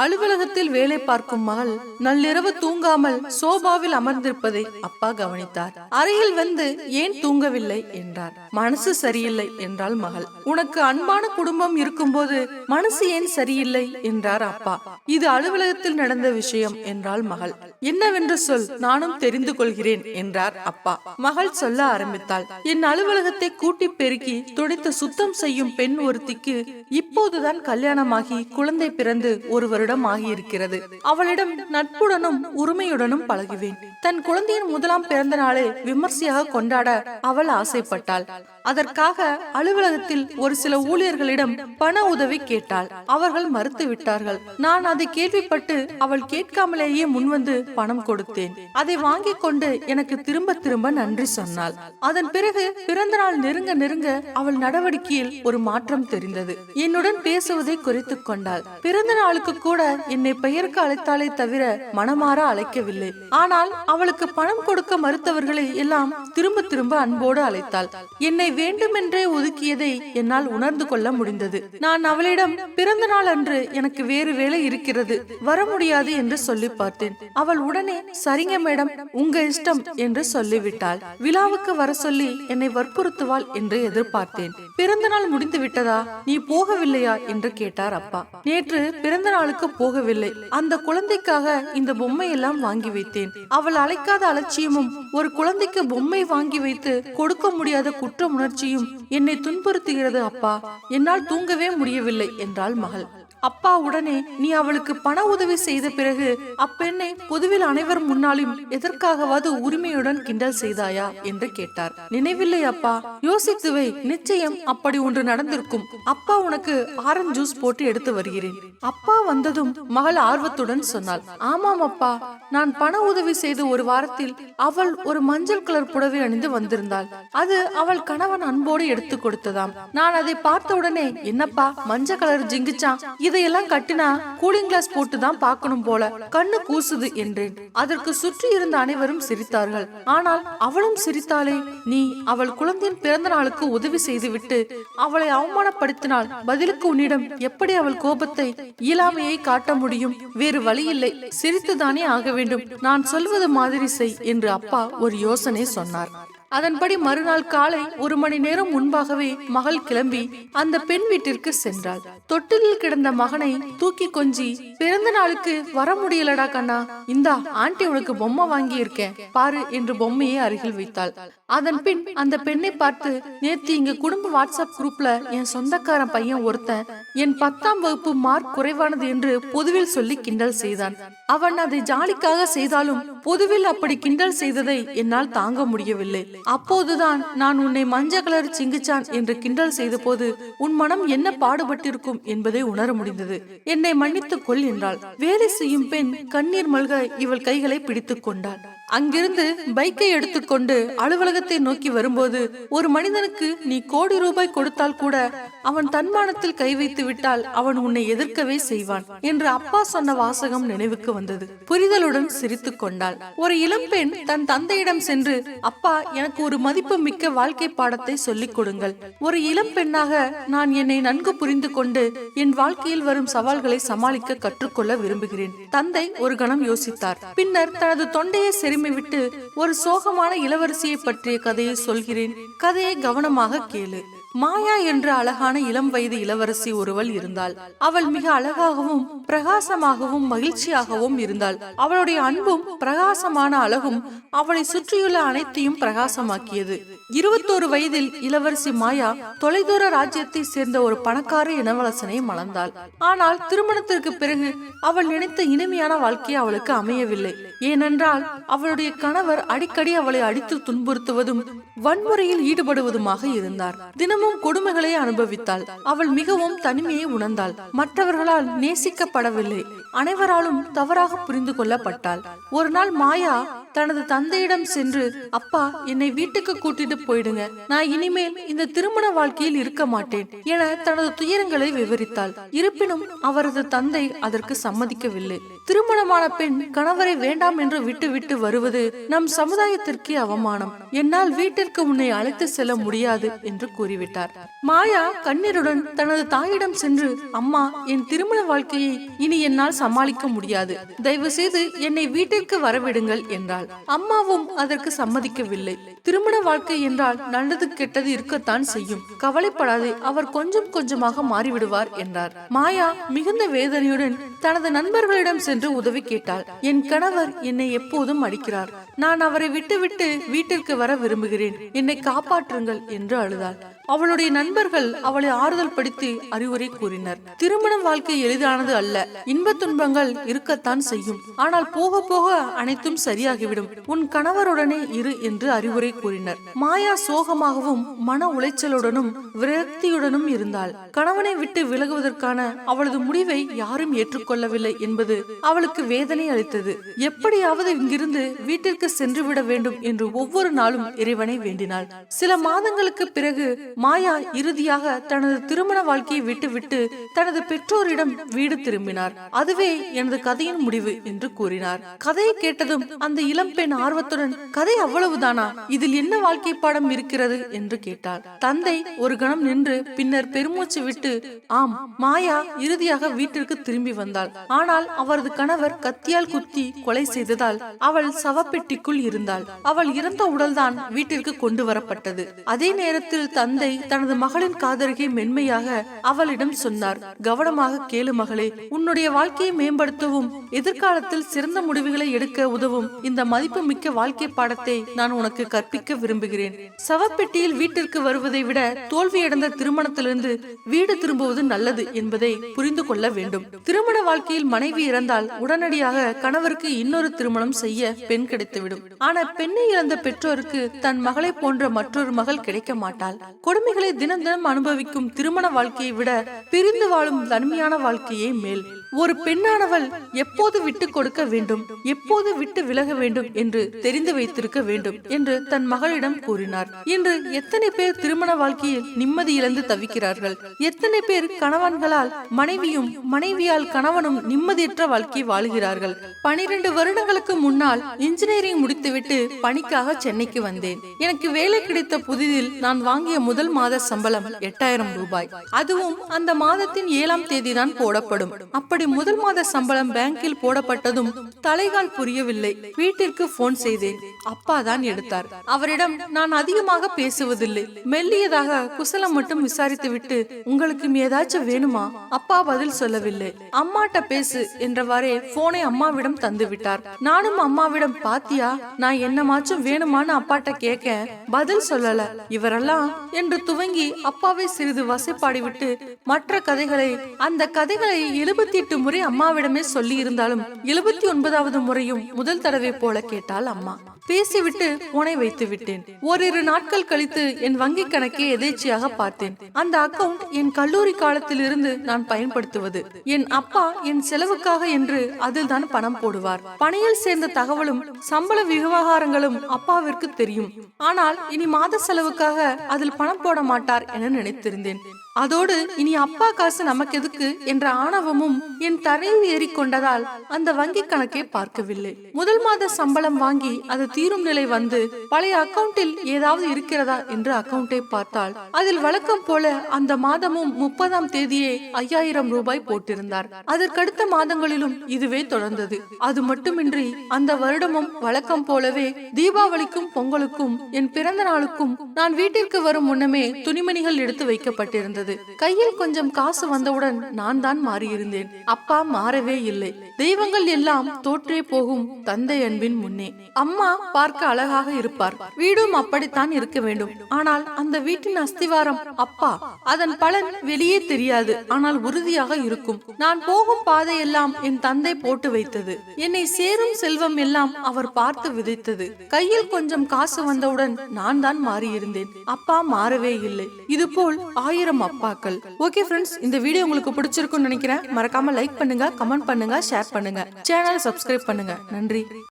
அலுவலகத்தில் வேலை பார்க்கும் மகள் நள்ளிரவு தூங்காமல் சோபாவில் அமர்ந்திருப்பதை அப்பா கவனித்தார். அறையில் வந்து ஏன் தூங்கவில்லை என்றார். மனசு சரியில்லை என்றாள் மகள். உனக்கு அன்பான குடும்பம் இருக்கும்போது மனசு ஏன் சரியில்லை என்றார் அப்பா. இது அலுவலகத்தில் நடந்த விஷயம் என்றாள் மகள். என்னவென்று சொல் நானும் தெரிந்து கொள்கிறேன் என்றார் அப்பா. மகள் சொல்ல ஆரம்பித்தாள். என் அலுவலகத்தை கூட்டி பெருக்கி துடைத்து சுத்தம் செய்யும் பெண் ஒருத்திக்கு இப்போதுதான் கல்யாணமாகி குழந்தை பிறந்து ஒரு வருடம் ஆகியிருக்கிறது அவளிடம் நட்புடனும் உரிமையுடனும் பழகுவேன். தன் குழந்தையின் முதலாம் பிறந்த நாளை விமர்சையாக கொண்டாட அவள் ஆசைப்பட்டாள். அதற்காக அலுவலகத்தில் ஒரு சில ஊழியர்களிடம் பண உதவி கேட்டாள். அவர்கள் மறுத்து விட்டார்கள் நான் அதை கேள்விப்பட்டு அவள் கேட்காமலேயே முன்வந்து பணம் கொடுத்தேன். அதை வாங்கிக் கொண்டு எனக்கு திரும்ப திரும்ப நன்றி சொன்னாள். அதன் பிறகு பிறந்த நாள் நெருங்க நெருங்க அவள் நடவடிக்கையில் ஒரு மாற்றம் தெரிந்தது. என்னுடன் பேசுவதை குறைத்துக் கொண்டாள். பிறந்த நாளுக்கு கூட கூட என்னை பெயருக்கு அழைத்தாலே தவிர மனமாற அழைக்கவில்லை. ஆனால் அவளுக்கு பணம் கொடுக்க மறுத்தவர்களை எல்லாம் திரும்ப திரும்ப அன்போடு அழைத்தாள். என்னை வேண்டுமென்றே ஒதுக்கியதை என்னால் உணர்ந்து கொள்ள முடிந்தது. நான் அவளிடம் பிறந்த நாள் அன்று எனக்கு வேறு வேலை இருக்கிறது. வர முடியாது என்று சொல்லி பார்த்தேன். அவள் உடனே சரிங்க மேடம் உங்க இஷ்டம் என்று சொல்லிவிட்டாள். விழாவுக்கு வர சொல்லி என்னை வற்புறுத்துவாள் என்று எதிர்பார்த்தேன். பிறந்த நாள் முடிந்து விட்டதா நீ போகவில்லையா? என்று கேட்டார் அப்பா. நேற்று பிறந்த நாளுக்கு போகவில்லை. அந்த குழந்தைக்காக இந்த பொம்மை எல்லாம் வாங்கி வைத்தேன். அவள் அழைக்காத அலட்சியமும் ஒரு குழந்தைக்கு பொம்மை வாங்கி வைத்து கொடுக்க முடியாத குற்ற உணர்ச்சியும் என்னை துன்புறுத்துகிறது அப்பா. என்னால் தூங்கவே முடியவில்லை என்றாள் மகள். அப்பா உடனே நீ அவளுக்கு பண உதவி செய்த பிறகு அப்பெண்ணை பொதுவில் அனைவர் முன்னாலும் எதற்காகவாது உரிமையுடன் கிண்டல் செய்தாயா? என்று கேட்டார். நினைவில்லை அப்பா. யோசித்துவை. நிச்சயம் அப்படி ஒன்று நடந்திருக்கும். அப்பா உனக்கு ஆரஞ்சு ஜூஸ் போட்டு எடுத்து வருகிறேன். அப்பா வந்ததும் மகள் ஆர்வத்துடன் சொன்னாள். ஆமாம் அப்பா. நான் பண உதவி செய்த ஒரு வாரத்தில் அவள் ஒரு மஞ்சள் கலர் புடவை அணிந்து வந்திருந்தாள். அது அவள் கணவன் அன்போடு எடுத்து கொடுத்ததாம். நான் அதை பார்த்த உடனே என்னப்பா மஞ்சள் கலர் ஜிங்கிச்சான்? இதையெல்லாம் கட்டினா கூலிங் கிளாஸ் போட்டு தான் பார்க்கணும் போல. கண்ணு கூசுது என்றேன். அதற்கு சுற்றி இருந்த அனைவரும் சிரித்தார்கள். ஆனால் அவளும் சிரித்தாளே நீ அவள் குழந்தையின் பிறந்த நாளுக்கு உதவி செய்துவிட்டு அவளை அவமானப்படுத்தினால் பதிலுக்கு உன்னிடம் எப்படி அவள் கோபத்தை இயலாமையை காட்ட முடியும்? வேறு வழியில்லை சிரித்துதானே ஆக வேண்டும். நான் சொல்வது மாதிரி செய் என்று அப்பா ஒரு யோசனை சொன்னார். அதன்படி மறுநாள் காலை ஒரு மணி நேரம் முன்பாகவே மகள் கிளம்பி அந்த பெண் வீட்டிற்கு சென்றாள். தொட்டிலில் கிடந்த மகனை தூக்கி கொஞ்சி பிறந்த நாளுக்கு வர முடியலடா கண்ணா. இந்தா ஆண்டி உனக்கு பொம்மை வாங்கி இருக்கேன் பாரு என்று பொம்மையை அருகில் வைத்தாள். அதன் பின் அந்த பெண்ணை பார்த்து நேத்து இங்க குடும்ப வாட்ஸ்அப் குரூப்ல என் சொந்தக்காரன் பையன் ஒருத்தன் என் பத்தாம் வகுப்பு மார்க் குறைவானது என்று பொதுவில் சொல்லி கிண்டல் செய்தான். அவன் அதை ஜாலிக்காக செய்தாலும் பொதுவில் அப்படி கிண்டல் செய்ததை என்னால் தாங்க முடியவில்லை. அப்போதுதான் நான் உன்னை மஞ்ச கலர் சிங்கிச்சான் என்று கிண்டல் செய்த போது உன் மனம் என்ன பாடுபட்டிருக்கும் என்பதை உணர முடிந்தது. என்னை மன்னித்துக் கொள் என்றாள். வேலை செய்யும் பெண் கண்ணீர் மல்க இவள் கைகளை பிடித்துக் கொண்டாள். அங்கிருந்து பைக்கை எடுத்துக்கொண்டு அலுவலகத்தை நோக்கி வரும்போது ஒரு மனிதனுக்கு நீ கோடி ரூபாய் கொடுத்தால் கூட அவன் தன்மானத்தில் கை வைத்து விட்டால் அவன் உன்னை எதிர்க்கவே செய்வான் என்று அப்பா சொன்ன வாசகம் நினைவுக்கு வந்தது. புரிதலுடன் சிரித்துக் கொண்டாள். ஒரு இளம்பெண் தன் தந்தையிடம் சென்று அப்பா எனக்கு ஒரு மதிப்பு மிக்க வாழ்க்கை பாடத்தை சொல்லிக் கொடுங்கள். ஒரு இளம் பெண்ணாக நான் என்னை நன்கு புரிந்து கொண்டு என் வாழ்க்கையில் வரும் சவால்களை சமாளிக்க கற்றுக்கொள்ள விரும்புகிறேன். தந்தை ஒரு கணம் யோசித்தார். பின்னர் தனது தொண்டையை செருமி விட்டு ஒரு சோகமான இளவரசியை பற்றிய கதையை சொல்கிறேன். கதையை கவனமாக கேளு. மாயா என்ற அழகான இளம் வயது இளவரசி ஒருவள் இருந்தாள். அவள் மிக அழகாகவும் பிரகாசமாகவும் மகிழ்ச்சியாகவும் இருந்தாள். அவளுடைய அன்பும் பிரகாசமான அழகும் அவளை சுற்றியுள்ள அனைத்தையும் பிரகாசமாக்கியது. இருபத்தோரு வயதில் இளவரசி மாயா தொலைதூர ராஜ்யத்தை சேர்ந்த ஒரு பணக்கார இளவரசனை மணந்தாள் ஆனால் திருமணத்திற்கு பிறகு அவள் நினைத்த இனிமையான வாழ்க்கை அவளுக்கு அமையவில்லை. ஏனென்றால் அவளுடைய கணவர் அடிக்கடி அவளை அடித்து துன்புறுத்துவதும் வன்முறையில் ஈடுபடுவதுமாக இருந்தார். தினம் தினமும் கொடுமைகளை அனுபவித்தாள். அவள் மிகவும் தனிமையை உணர்ந்தாள். மற்றவர்களால் நேசிக்கப்படவில்லை. அனைவராலும் தவறாக புரிந்து கொள்ளப்பட்டாள். ஒரு நாள் மாயா தனது தந்தையிடம் சென்று அப்பா என்னை வீட்டுக்கு கூட்டிட்டு போயிடுங்க. நான் இனிமேல் இந்த திருமண வாழ்க்கையில் இருக்க மாட்டேன் என தனது துயரங்களை விவரித்தாள். இருப்பினும் அவரது தந்தை அதற்கு சம்மதிக்கவில்லை. திருமணமான பெண் கணவரை வேண்டாம் என்று விட்டுவிட்டு வருவது நம் சமுதாயத்திற்கே அவமானம். என்னால் வீட்டிற்கு உன்னை அழைத்து செல்ல முடியாது என்று கூறிவிட்டார். மாயா கண்ணீருடன் தனது தாயிடம் சென்று அம்மா என் திருமண வாழ்க்கையை இனி என்னால் சமாளிக்க முடியாது. தயவு செய்து என்னை வீட்டிற்கு வரவிடுங்கள் என்றாள். அம்மாவும் அதற்கு சம்மதிக்கவில்லை. திருமண வாழ்க்கை என்றால் நல்லது கெட்டது இருக்கத்தான் செய்யும். கவலைப்படாதே அவர் கொஞ்சம் கொஞ்சமாக மாறிவிடுவார் என்றார். மாயா மிகுந்த வேதனையுடன் தனது நண்பர்களிடம் சென்று உதவி கேட்டாள். என் கணவர் என்னை எப்போதும் அடிக்கிறார். நான் அவரை விட்டுவிட்டு வீட்டிற்கு வர விரும்புகிறேன். என்னை காப்பாற்றுங்கள் என்று அழுதாள். அவளுடைய நண்பர்கள் அவளை ஆறுதல் படுத்தி அறிவுரை கூறினர். திருமணம் வாழ்க்கை எளிதானது அல்ல. இன்ப துன்பங்கள் இருக்கத்தான் செய்யும். ஆனால் போக போக அனைத்தும் சரியாகிவிடும். உன் கணவருடனே இரு என்று அறிவுரை கூறினர். மாயா சோகமாகவும் மன உளைச்சலுடனும் விரக்தியுடனும் இருந்தாள். கணவனை விட்டு விலகுவதற்கான அவளது முடிவை யாரும் ஏற்றுக்கொள்ளவில்லை என்பது அவளுக்கு வேதனை அளித்தது. எப்படியாவது இங்கிருந்து வீட்டிற்கு விட்டு சென்று விட வேண்டும் என்று ஒவ்வொரு நாளும் இறைவனை வேண்டினாள். சில மாதங்களுக்கு பிறகு மாயா இறுதியாக தனது திருமண வாழ்க்கையை விட்டுவிட்டு தனது பெற்றோரிடம் வீடு திரும்பினார். அதுவே எனது கதையின் முடிவு என்று கூறினார். கதையை கேட்டதும் அந்த இளம்பெண் ஆர்வத்துடன் கதை அவ்வளவுதானா? இதில் என்ன வாழ்க்கை பாடம் இருக்கிறது? என்று கேட்டார் தந்தை ஒரு கணம் நின்று பின்னர் பெருமூச்சு விட்டு ஆம் மாயா இறுதியாக வீட்டிற்கு திரும்பி வந்தாள். ஆனால் அவரது கணவர் கத்தியால் குத்தி கொலை செய்ததால் அவள் சவப்பெட்டி வீட்டிற்குள் இருந்தாள். அவள் இறந்த உடல்தான் வீட்டிற்கு கொண்டு வரப்பட்டது அதே நேரத்தில் தந்தை தனது மகளின் காதருகே மென்மையாக அவளிடம் சொன்னார். கவனமாக கேளு மகளே உன்னுடைய வாழ்க்கையை மேம்படுத்தவும் எதிர்காலத்தில் சிறந்த முடிவுகளை எடுக்க உதவும் இந்த மதிப்பு மிக்க வாழ்க்கை பாடத்தை நான் உனக்கு கற்பிக்க விரும்புகிறேன். சவப்பெட்டியில் வீட்டிற்கு வருவதை விட தோல்வியடைந்த திருமணத்திலிருந்து வீடு திரும்புவது நல்லது என்பதை புரிந்து கொள்ள வேண்டும். திருமண வாழ்க்கையில் மனைவி இறந்தால் உடனடியாக கணவருக்கு இன்னொரு திருமணம் செய்ய பெண் கிடைத்துவிடும். ஆனால் பெண்ணை இழந்த பெற்றோருக்கு தன் மகளை போன்ற மற்றொரு மகள் கிடைக்க மாட்டாள். கொடுமைகளை தினம் தினம் அனுபவிக்கும் திருமண வாழ்க்கையை விட பிரிந்து வாழும் தனிமையான வாழ்க்கையே மேல். ஒரு பெண்ணானவள் எப்போது விட்டு கொடுக்க வேண்டும் எப்போது விட்டு விலக வேண்டும் என்று தெரிந்து வைத்திருக்க வேண்டும் என்று தன் மகளிடம் கூறினார். இன்று எத்தனை பேர் திருமண வாழ்க்கையில் நிம்மதி இழந்து தவிக்கிறார்கள்? எத்தனை பேர் கணவன்களால் மனைவியும் மனைவியால் கணவனும் நிம்மதியற்ற வாழ்க்கை வாழுகிறார்கள்? பனிரெண்டு வருடங்களுக்கு முன்னால் இன்ஜினியரிங் முடித்துவிட்டு பணிக்காக சென்னைக்கு வந்தேன். எனக்கு வேலை கிடைத்த புதிதில் நான் வாங்கிய முதல் மாத சம்பளம் எட்டாயிரம் ரூபாய். அதுவும் அந்த மாதத்தின் ஏழாம் தேதி தான் போடப்படும் அப்படி முதல் மாத சம்பளம் பேங்கில் போடப்பட்டதும் தலைகால் புரியவில்லை. வீட்டிற்கு போன் செய்தேன். அப்பா தான் எடுத்தார். அவரிடம் நான் அதிகமாக பேசுவதில்லை. மெல்லியதாக குசலம் மட்டும் விசாரித்துவிட்டு உங்களுக்கு ஏதாச்சும் வேணுமா? அப்பா பதில் சொல்லவில்லை. அம்மாட்ட பேசு என்றவாறே போனை அம்மாவிடம் தந்து விட்டார். நானும் அம்மாவிடம் பாத்தியா நான் என்னமாச்சும் வேணுமான்னு அப்பாட்ட கேட்க பதில் சொல்லல. இவரெல்லாம் என்று துவங்கி அப்பாவை சிறிது வசைப்பாடிவிட்டு மற்ற கதைகளை அந்த கதைகளை எழுபத்தி எட்டு முறை அம்மாவிடமே சொல்லி இருந்தாலும் எழுபத்தி ஒன்பதாவது முறையும் முதல் தடவை போல கேட்டாள் அம்மா. பேசிவிட்டு போனை வைத்து விட்டேன் ஓரிரு நாட்கள் கழித்து என் வங்கி கணக்கை எதேச்சியாக பார்த்தேன். அந்த அக்கவுண்ட் என் கல்லூரி காலத்தில் இருந்து நான் பயன்படுத்துவது. என் அப்பா என் செலவுக்காக என்று அதில் தான் பணம் போடுவார். பணியில் சேர்ந்த தகவலும் சம்பள விவகாரங்களும் அப்பாவிற்கு தெரியும். ஆனால் இனி மாத செலவுக்காக அதில் பணம் போட மாட்டார் என நினைத்திருந்தேன். அதோடு இனி அப்பா காசு நமக்கு எதுக்கு என்ற ஆணவமும் என் தரையில் ஏறிக்கொண்டதால் அந்த வங்கி கணக்கை பார்க்கவில்லை. முதல் மாத சம்பளம் வாங்கி அது தீரும் நிலை வந்து பழைய அக்கவுண்டில் ஏதாவது இருக்கிறதா என்று அக்கவுண்டை பார்த்தால் அதில் வழக்கம் போல அந்த மாதமும் முப்பதாம் தேதியே ஐயாயிரம் ரூபாய் போட்டிருந்தார். அதற்கடுத்த மாதங்களிலும் இதுவே தொடர்ந்தது. அது மட்டுமின்றி அந்த வருடமும் வழக்கம் போலவே தீபாவளிக்கும் பொங்கலுக்கும் என் பிறந்த நாளுக்கும் நான் வீட்டிற்கு வரும் முன்னமே துணிமணிகள் எடுத்து வைக்கப்பட்டிருந்தது. கையில் கொஞ்சம் காசு வந்தவுடன் நான் தான் மாறியிருந்தேன். அப்பா மாறவே இல்லை. தெய்வங்கள் எல்லாம் தோற்றே போகும் தந்தை அன்பின் முன்னே. அம்மா பார்க்க அழகாக இருப்பார். வீடும் அப்படித்தான் இருக்க வேண்டும். ஆனால் அந்த வீட்டின் அஸ்திவாரம் அப்பா. அதன் பலன் வெளியே தெரியாது. ஆனால் உறுதியாக இருக்கும். நான் போகும் பாதையெல்லாம் என் தந்தை போட்டு வைத்தது. என்னை சேரும் செல்வம் எல்லாம் அவர் பார்த்து விதைத்தது. கையில் கொஞ்சம் காசு வந்தவுடன் நான் தான் மாறியிருந்தேன். அப்பா மாறவே இல்லை. இது போல் ஆயிரம் அப்பாக்கள். ஓகே ஃப்ரெண்ட்ஸ் இந்த வீடியோ உங்களுக்கு பிடிச்சிருக்கும்னு நினைக்கிறேன். மறக்காம லைக் பண்ணுங்க கமெண்ட் பண்ணுங்க ஷேர் பண்ணுங்க. சேனலை சப்ஸ்கிரைப் பண்ணுங்க. நன்றி.